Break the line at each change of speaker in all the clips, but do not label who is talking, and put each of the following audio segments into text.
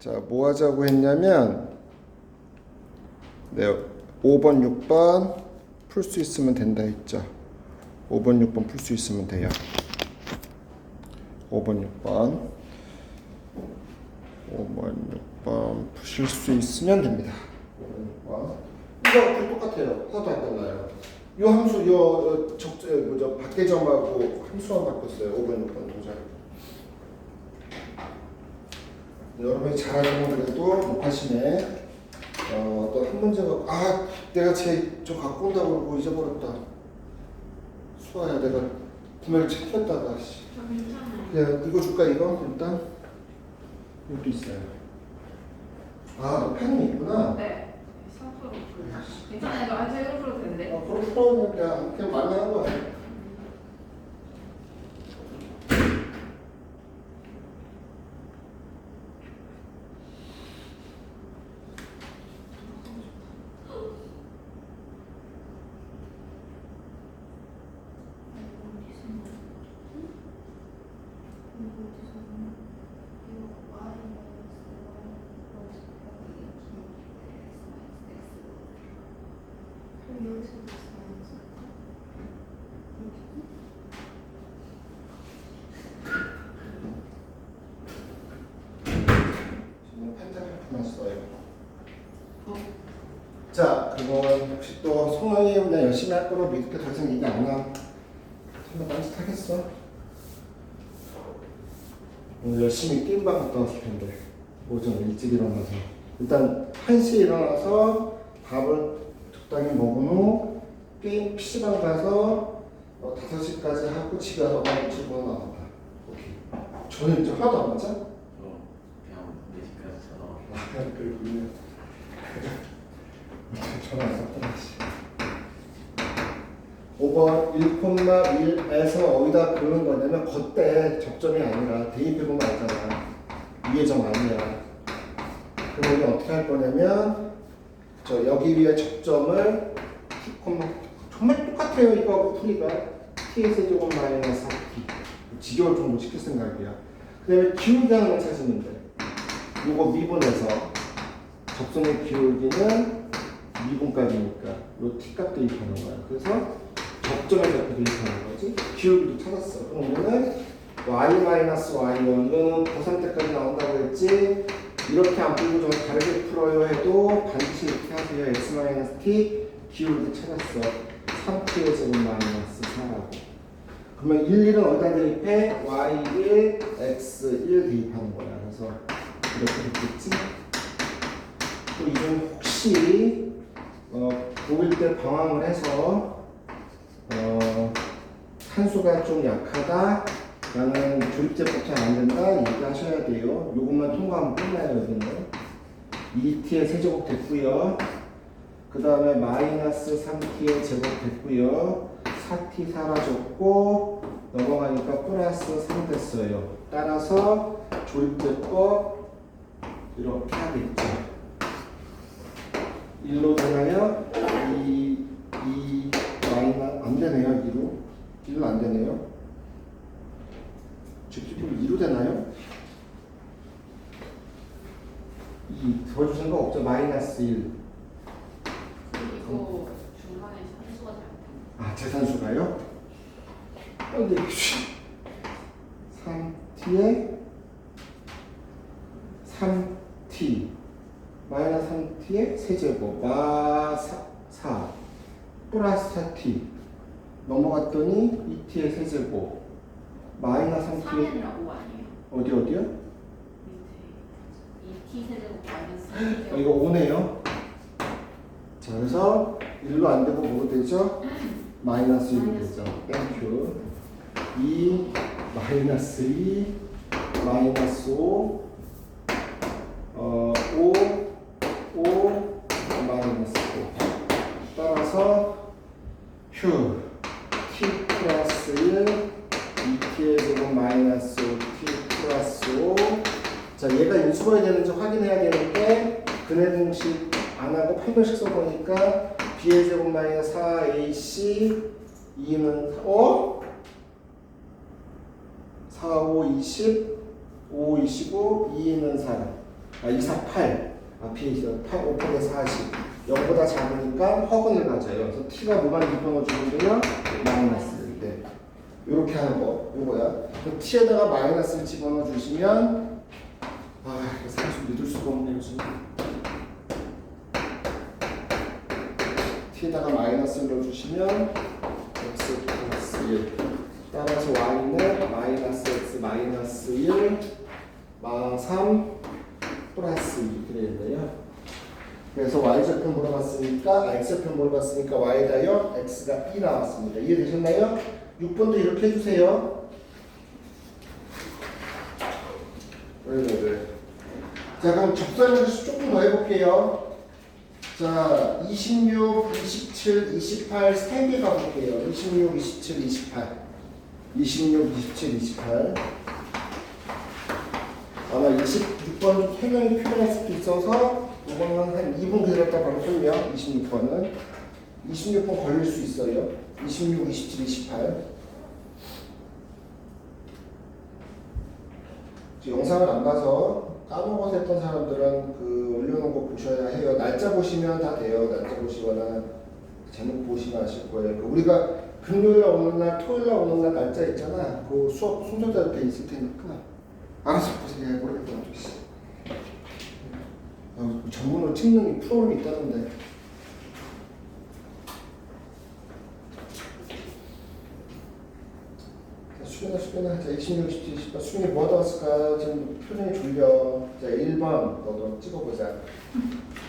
자, 뭐 하자고 했냐면 네, 5번, 6번 풀 수 있으면 된다 했죠. 5번, 6번 풀 수 있으면 돼요. 5번, 6번. 5번, 6번 푸실 수 있으면 됩니다. 5번, 6번. 이거 그 똑같아요. 하나도 안 달라요. 요 함수, 요 적저 뭐죠? 밖에점하고 함수만 바꿨어요. 5번, 6번 도장. 여러분이 잘하시면 그래도 못하시네. 어, 또 한 문제가 아 내가 쟤저 갖고 온다고 그러고 잊어버렸다. 수아야 내가 구매를 챙겼다가 씨.
저 괜찮아요.
야 이거 줄까 이거 일단 이것도 있어요. 아 너 펜이 있구나.
네. 상표로 그 괜찮아요. 저 아직 이런 풀어도 되는데.
어 그럼 그냥 그냥 말만 한 거야. 저는 펜타그래프만 써요. 자, 그건 혹시 또 성형이 그냥 열심히 할 거로 믿을게 더 이상 얘기 안 나. 설마 딴짓하겠어? 오늘 열심히 게임방 갔다 왔을 텐데 오전 일찍 일어나서 일단 1시에 일어나서 밥을 적당히 먹은 후 게임 PC방 가서 어, 5시까지 하고 집에 와서 밥 치고 나왔다. 오케이. 저는 이제 하나도 안 맞아?
어, 그냥 내 집까지 전화
아, 그렇군요. 전화 안 썼더라. 씨. 5번 1,1에서 어디다 그는 거냐면 겉대 접점이 아니라 대입해보면 알잖아. 위에 점 아니야. 그럼 우리 어떻게 할 거냐면 저 여기 위에 접점을 t, 정말 똑같아요 이거 풀이가 t의 세제곱 마이너스 4t 지겨울 정도 시킬 생각이야. 그 다음에 기울기 하나만 찾으면 돼. 요거 미분해서 접선의 기울기는 미분값이니까 요 t값 대입하는 거야. 그래서 접점에 잡고 대입하는 거지. 기울기도 찾았어. 그럼 우리는 y-y1 이거는 고3 때까지 나온다고 했지. 이렇게 안 풀고 좀 다르게 풀어요 해도 반드시 이렇게 하세요. x-t 기울기 찾았어. 3t의 제곱 마이너스 4라고. 그러면 1, 1은 어디다 대입해? y1, x1 대입하는 거야. 그래서 이렇게 됐겠지? 또 이중 혹시 어, 고1 때 방황을 해서 어, 산수가 좀 약하다 나는 조립제법 잘 안 된다 얘기하셔야 돼요. 요것만 통과하면 끝나요 여기는 2t의 세제곱 됐고요. 그 다음에 마이너스 3t의 제곱 됐고요. 4t 사라졌고 넘어가니까 플러스 3 됐어요. 따라서 조립제법 이렇게 하겠죠. 1로 되나요? 2, 2 마이너 안 되네요. 2로 1로 안 되네요. 집집으로 2로 되나요? 2 더줄 생각 없죠. 마이너스 1.
그리고 중간에 산수가 잘못된
아 재산수가요? 근데 3t에 3t 마이너스 3t의 세제곱 마 4, 4 플러스 4t 넘어갔더니 2t의 세제곱 마이너스 3t의
3n이라고 아니에요?
어디 어디요?
밑에. 2t 세제곱 마이너스
어, 이거 5네요. 자 그래서 1로 안 되고 뭐로 되죠? 마이너스 1로 되죠. 땡큐 2 마이너스 2 마이너스 5 어, 5 5 마이너스 5 따라서 휴 t 플러스 1 2t의 제곱 마이너스 5t 플러스 5 자, 얘가 인수분해 되는지 확인해야 되는데 근해 공식 안 하고 8번씩 써보니까 b의 제곱 마이너스 4ac 2는 어? 4, 5, 20 5, 25 2는 4 아, 2, 4, 8. 아, px 8, 5분의 40. 0보다 작으니까 허근을 가져요. 그래서 t가 뭐만 집어넣어주는데요? 마이너스. 네. 이렇게 하는 거. 요거야. 그 t에다가 마이너스를 집어넣어 주시면 아, 이거 사실 믿을 수가 없네, 요즘. t에다가 마이너스를 넣어주시면 x 플러스 1. 따라서 y는 마이너스 x 마이너스 1, 마 3, 플러스 2 이렇게 되는데요. 그래서 y좌편 물어봤으니까 x좌편 물어봤으니까 y다요 x가 2 나왔습니다. 이해되셨나요? 6번도 이렇게 해주세요. 왜, 왜, 왜. 자 그럼 접선을 조금 더 해볼게요. 자 26, 27, 28 3개 가볼게요. 26, 27, 28 26, 27, 28 아마 26번 해명이 필요할 수도 있어서 이거는 한 2분 기다렸다 바로 끝요 26번은 26번 걸릴 수 있어요. 26, 27, 28 지금 영상을 안 봐서 까먹어서 했던 사람들은 그 올려놓은 거 보셔야 해요. 날짜 보시면 다 돼요. 날짜 보시거나 제목 보시면 아실 거예요. 그 우리가 금요일 오는 날 토요일 날 오는 날 날짜 있잖아. 그 수업 순서대로 돼 있을 테니까. 알아서 보세요. 모르겠다 씨. 아, 전문으로 찍는 이 프로그램이 있다던데. 자, 수빈아, 수빈아. 자, 26, 27, 28. 수빈이 뭐 하다 왔을까? 지금 표정이 졸려. 자, 1번. 너도 찍어보자.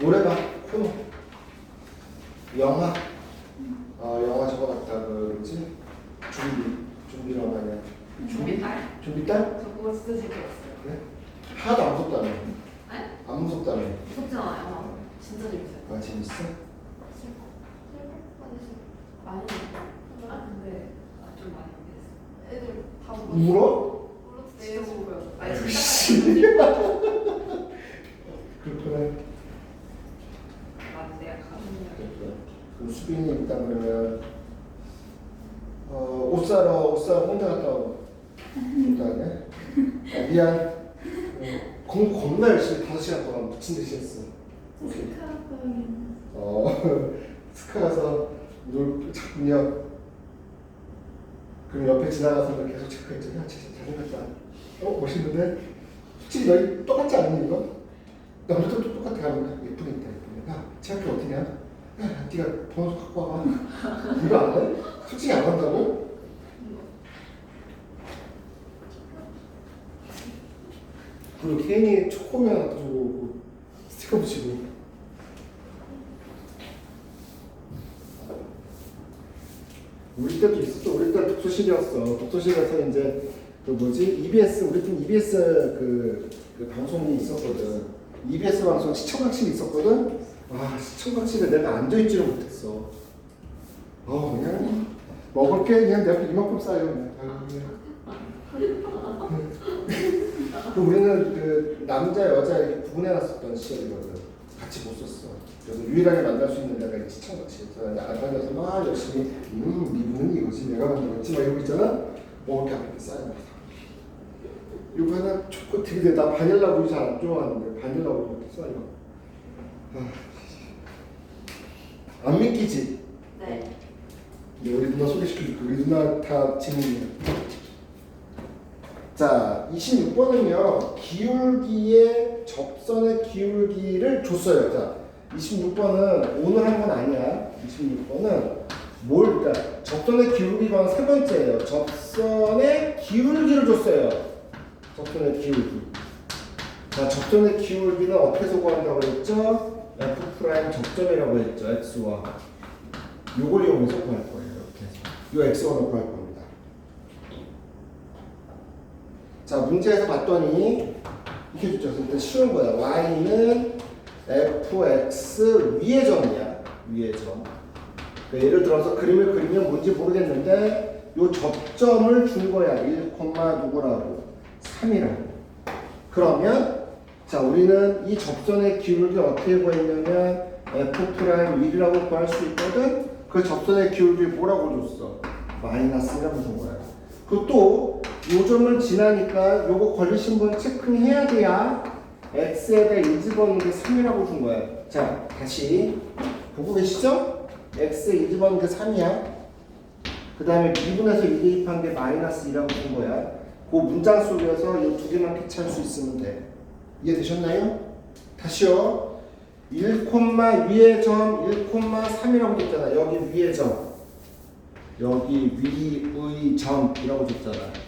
노래방, 코너. 영화. 어, 영화 저거 같다. 그, 뭐지? 준비. 준비 영화 아니야.
준비 딸?
준비 딸?
저 그거 진짜 재밌었어요.
그래? 하나도 안 무섭다며.
네?
안 무섭다며.
무섭지 않아요. 진짜 재밌어요.
아, 재밌어?
많이 아 근데 아, 좀 많이 됐어. 애들 다
울어?
진짜 울어요. 아니
아이씨.
진짜
그렇구나.
아 내가 가슴이
그럼 수빈이 일단 그러면 어, 옷 사러 옷 사러 혼자 갔다 오. 일단에 아, 미안. 어, 공부 겁나 열심히 다섯 시간 동안 미친 듯이 했어. 오케이. 어 스카 가서 놀 작품력. 그럼 옆에 지나가서 계속 체크했더니 야 진짜 잘생겼다. 어 멋있는데? 솔직히 너희 똑같지 않니 이거? 또 똑같아 가면 예쁘게 있다 예쁘게. 야 제 학교 어디냐? 야 네가 번호 좀 갖고 와봐. 이거 안 해? 솔직히 안 한다고? 그리고 괜히 초코면 하나 또 주고 스티커 붙이고. 우리 때도 있었어 우리 때 독서실이었어. 독서실에서 이제 그 뭐지? EBS 우리 팀 EBS 그, 그 방송이 있었거든. EBS 방송 시청각실이 있었거든? 아 시청각실에 내가 앉아있지를 못했어. 어 그냥 먹을 게. 그냥 내 앞에 이만큼 쌓여. 그냥. 그 우리는 그 남자 여자 이렇게 구분해 놨었던 시절이거든. 같이 못 썼어. 그래서 유일하게 만날 수 있는 데가 시청각실에서 앉아서 막 열심히 음 미분은 이거지 내가 만들었지 막 이러고 있잖아. 먹을 게 앞에 쌓여. 이거 하나 초코 되게 나 바닐라 우유 잘 안 좋아하는데 바닐라 우유 이렇게. 아. 안 믿기지?
네.
네, 우리 누나 소개시켜줄게. 우리 누나 다 지능이야. 자, 26번은요, 기울기의 접선의 기울기를 줬어요. 자, 26번은 오늘 한 건 아니야. 26번은 뭘, 그러니까 접선의 기울기가 세 번째예요. 접선의 기울기를 줬어요. 접선의 기울기. 자, 접선의 기울기는 어떻게 소구한다고 했죠? F 프라임 접점이라고 했죠. X와. 요걸 이용해서 구할 거예요. 이렇게. 요 X1을 구할 겁니다. 자, 문제에서 봤더니 이렇게 줬죠. 일단 쉬운 거야. Y는 fx 위의 점이야. 위의 점. 그러니까 예를 들어서 그림을 그리면 뭔지 모르겠는데 요 접점을 준 거야. 1, 누구라고? 3이라고. 그러면 자, 우리는 이 접선의 기울기를 어떻게 구했냐면 f 프라임 1이라고 구할 수 있거든. 그 접선의 기울기 뭐라고 줬어? 마이너스라고 준 거야. 그리고 또 요점을 지나니까 요거 걸리신 분 체크해야 돼야 x에다 1 집어넣는 게 3이라고 준 거야. 자, 다시 보고 계시죠? x에 1 집어넣는 게 3이야. 그 다음에 미분에서 1 대입한 게 마이너스 2라고 준 거야. 그 문장 속에서 이 두 개만 캐치할 수 있으면 돼. 이해되셨나요? 다시요. 1, 위의 점 1,3이라고 줬잖아. 여기 위의 점. 여기 위의 점이라고 줬잖아.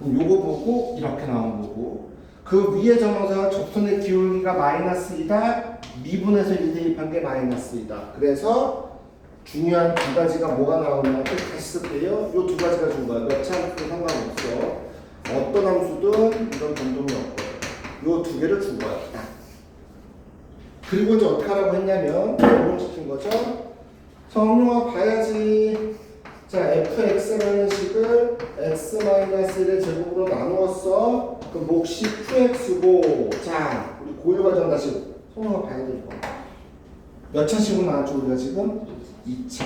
그럼 요거 보고 이렇게 나온 거고 그 위의 점에서 접선의 기울기가 마이너스 2다. 미분에서 1 대입한 게 마이너스 2다. 그래서 중요한 두 가지가 뭐가 나오냐고 다시 쓸게요. 요 두 가지가 준 거야. 몇 차 함수 상관없어. 어떤 함수든 이런 변동이 없고 요 두 개를 준 거야. 딱. 그리고 이제 어떻게 하라고 했냐면 적용시킨 거죠. 성룡아 봐야지. 자 fx라는 식을 x-1의 제곱으로 나누었어. 그 몫이 qx고 자 우리 고유 과정 다시 성룡아 봐야 돼 이거. 몇 차식으로 나왔죠 우리가 지금? 2차.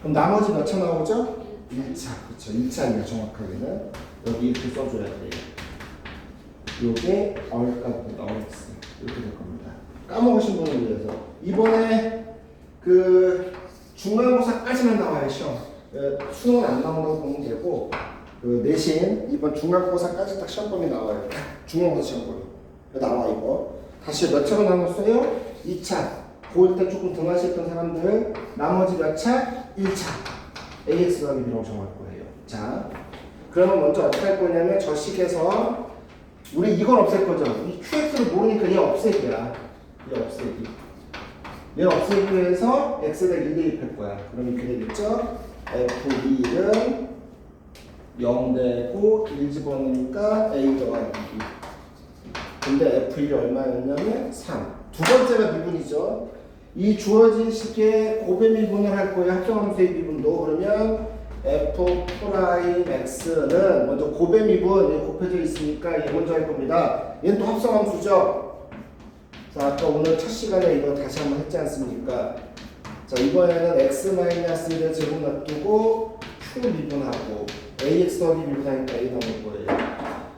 그럼 나머지 몇 차 나오죠? 1차. 그렇죠. 1차입니다 정확하게는. 여기 이렇게 써줘야 돼요. 요게 얼값보다 얼x 이렇게 될 겁니다. 까먹으신 분을 위해서 이번에 그 중간고사까지만 나와요 시험. 예, 수능은 안 나온다고 보면 되고 그 내신 이번 중간고사까지 딱 시험범위 나와요. 중간고사 시험범위 나와 이거. 다시 몇 차로 나눴어요? 2차. 고1 때 조금 등하셨던 사람들 나머지 몇 차? 1차. AX 더하기 B라고 정할 거예요. 자, 그러면 먼저 어떻게 할 거냐면 저 식에서 우리 이걸 없앨 거죠. 이 QX를 모르니까 얘 없애기야. 얘 없애기. 얘 없애기 위해서 X에다 1 대입할 거야. 그럼 이렇게 되겠죠? F2는 0 되고 1 집어넣으니까 A 더하기 B. 근데 F1이 얼마였냐면 3. 두 번째가 미분이죠. 이 주어진 식의 고배 미분을 할 거예요. 합성함수의 미분도. 그러면 f 프라임 x는 먼저 고배 미분 얘 곱해져 있으니까 얘 먼저 할 겁니다. 얘는 또 합성함수죠. 자, 아까 오늘 첫 시간에 이거 다시 한번 했지 않습니까? 자, 이번에는 x-1을 제곱 놔두고 q 미분하고 ax 더하기 미분하니까 a 나올 거예요.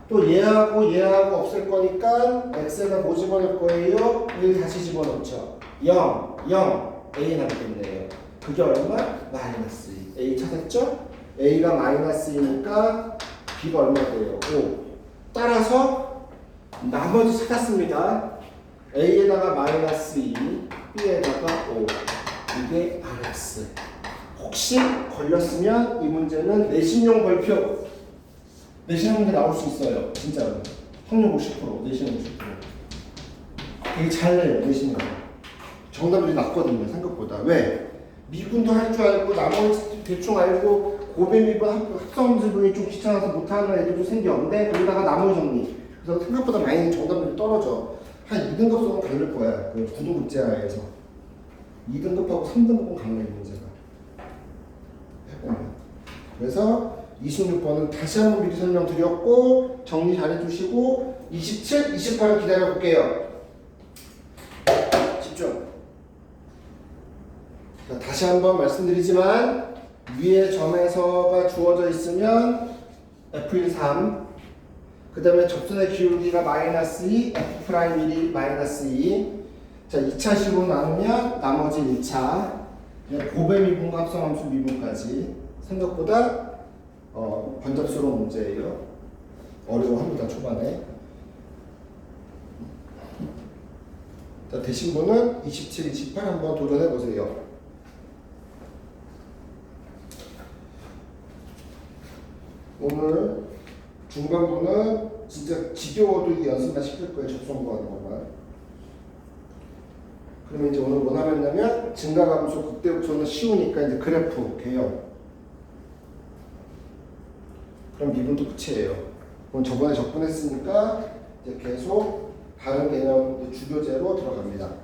또 얘하고 얘하고 없앨 거니까 x에다 뭐 집어넣을 거예요? 1 다시 집어넣죠. 0, 0, a 나겠네요. 그게 얼마? 마이너스 2. a 찾았죠? a가 마이너스 2니까 b가 얼마 돼요? 5. 따라서 나머지 찾았습니다. a에다가 마이너스 2, b에다가 5. 이게 RX. 혹시 걸렸으면 이 문제는 내신용 발표 내신 문제 나올 수 있어요. 진짜로. 확률 50%, 내신 50%. 되게 잘 내요, 내신은. 정답률이 낮거든요, 생각보다. 왜? 미분도 할 줄 알고, 나머지 대충 알고, 고배 미분, 합- 합성 지분이 좀 귀찮아서 못하는 애들도 생겼는데, 거기다가 나머지 정리. 그래서 생각보다 많이 정답률이 떨어져. 한 2등급 정도 갈릴 거야. 그 구도급제하에서. 2등급하고 3등급은 갈려, 이 문제가. 해보면. 그래서 26번은 다시 한번 미리 설명드렸고 정리 잘 해주시고 27, 28을 기다려 볼게요. 집중. 자, 다시 한번 말씀드리지만 위에 점에서가 주어져 있으면 F1 3, 그 다음에 접선의 기울기가 마이너스 2, F 프라임 1이 마이너스 2. 자, 2차식으로 나누면 나머지 1차. 고배 미분과 합성함수 미분까지 생각보다 어, 번잡스러운 문제예요. 어려워합니다 초반에. 자, 되신 분은 27, 28 한번 도전해 보세요. 오늘 중반부는 진짜 지겨워도 이 연습만 시킬 거예요. 접선구하는 것만. 그러면 이제 오늘 뭐 남았냐면 증가 감소 극대역소는 쉬우니까 이제 그래프 개요. 그럼 미분도 끝이에요. 그럼 저번에 적분했으니까 이제 계속 다른 개념 주교제로 들어갑니다.